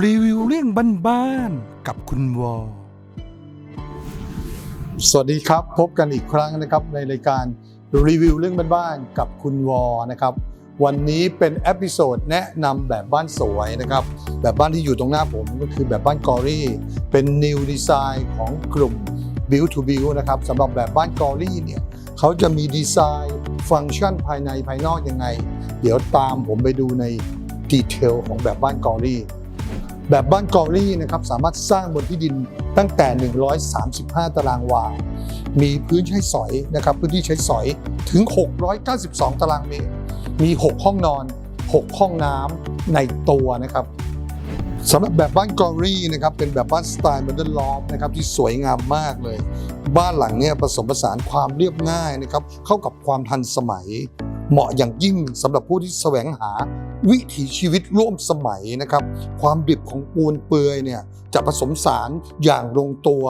รีวิวเรื่องบ้านๆกับคุณวอ สวัสดีครับ พบกันอีกครั้งนะครับในรายการรีวิวเรื่องบ้านๆกับคุณวอนะครับ วันนี้เป็นเอพิโซดแนะนำแบบบ้านสวยนะครับ แบบบ้านที่อยู่ตรงหน้าผมก็คือแบบบ้านกอรี่ เป็น New Design ของกลุ่ม Build to Build นะครับสำหรับแบบบ้านกอรี่เนี่ยเขาจะมีดีไซน์ฟังก์ชันภายในภายนอกยังไง เดี๋ยวตามผมไปดูในดีเทลของแบบบ้านกอรี่ แบบบ้านกอรี่นะครับสามารถสร้างบนที่ดินตั้งแต่ 135 ตารางวา มีพื้นใช้สอยนะครับพื้นที่ใช้สอยถึง 692 ตารางเมตร มี 6 ห้องนอน 6 ห้องน้ำในตัวนะครับสำหรับแบบบ้านกอรี่นะครับเป็นแบบบ้านสไตล์โมเดิร์นลอฟนะครับที่สวยงามมากเลย บ้านหลังเนี้ผสมผสานความเรียบง่ายนะครับเข้ากับความทันสมัย เหมาะอย่างยิ่งสำหรับผู้ที่แสวงหาวิถีชีวิตร่วมสมัยนะครับ ความดิบของปูนเปือยเนี่ยจะผสมสารอย่างลงตัว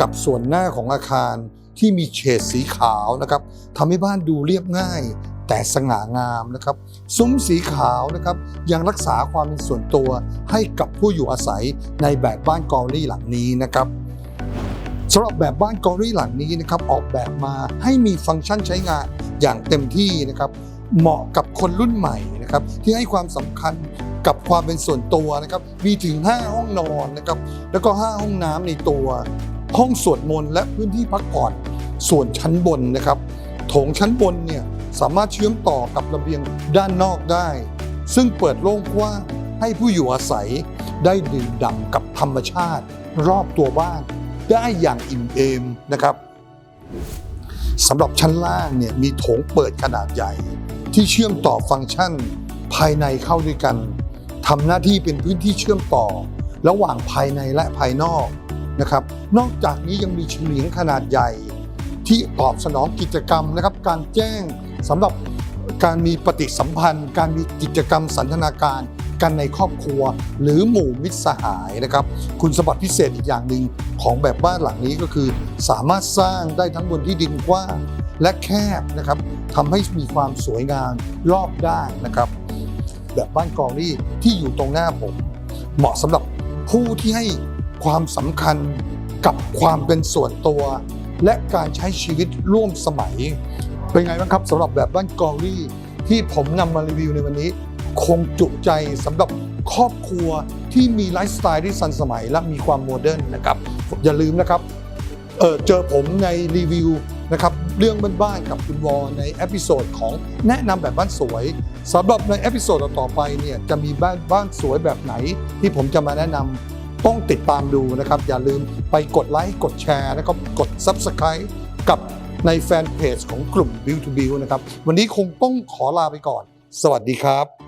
กับส่วนหน้าของอาคารที่มีเฉดสีขาวนะครับทำให้บ้านดูเรียบง่าย แต่สง่างามนะครับ ซุ้มสีขาวนะครับ ยังรักษาความเป็นส่วนตัวให้กับผู้อยู่อาศัยในแบบบ้านกอรี่หลังนี้นะครับ สำหรับแบบบ้านกอรี่หลังนี้นะครับออกแบบมาให้มีฟังก์ชันใช้งานอย่างเต็มที่นะครับเหมาะกับคนรุ่นใหม่นะครับที่ให้ความสำคัญกับความเป็นส่วนตัวนะครับมีถึง 5 ห้องนอนนะครับแล้วก็ 5 ห้องน้ำในตัว ห้องสวดมนต์และพื้นที่พักผ่อนส่วนชั้นบนนะครับโถงชั้นบนเนี่ยสามารถเชื่อมต่อกับระเบียงด้านนอกได้ ซึ่งเปิดโล่งกว้างให้ผู้อยู่อาศัยได้ดื่มด่ำกับธรรมชาติรอบตัวบ้าน ได้อย่างอิ่มเอมนะครับสำหรับชั้นล่างเนี่ยมีโถงเปิดขนาดใหญ่ ที่เชื่อมต่อฟังก์ชันภายในเข้าด้วยกันทำหน้าที่เป็นพื้นที่เชื่อมต่อ ระหว่างภายในและภายนอกนะครับ นอกจากนี้ยังมีเฉลียงขนาดใหญ่ ที่ตอบสนองกิจกรรมนะครับ การแจ้งสำหรับการมีปฏิสัมพันธ์ การมีกิจกรรมสันทนาการ กันในครอบครัว หรือหมู่มิตรสหายนะครับคุณสมบัติพิเศษอีกอย่างหนึ่งของแบบบ้านหลังนี้ก็คือ สามารถสร้างได้ทั้งบนที่ดินกว้างและแคบนะครับทำให้มีความสวยงามรอบด้านนะครับ แบบบ้านกอรี่ที่อยู่ตรงหน้าผม เหมาะสำหรับผู้ที่ให้ความสำคัญกับความเป็นส่วนตัว และการใช้ชีวิตร่วมสมัย เป็นไงบ้างครับสำหรับแบบบ้านกอรี่ที่ผมนำมารีวิวในวันนี้ คงจุใจสำหรับครอบครัวที่มีไลฟ์สไตล์ที่ทันสมัยและมีความโมเดิร์นนะครับ อย่าลืมนะครับเออเจอผมในรีวิวนะครับเรื่องบ้านๆกับคุณวอในเอพิโซดของแนะนำแบบบ้านสวยสำหรับในเอพิโซดต่อๆไปเนี่ยจะมีบ้านบ้านสวยแบบไหน ที่ผมจะมาแนะนำต้องติดตามดูนะครับ อย่าลืมไปกดไลค์กดแชร์แล้วก็กด Subscribe กับในแฟนเพจของกลุ่ม Build to Build นะครับ วันนี้คงต้องขอลาไปก่อน สวัสดีครับ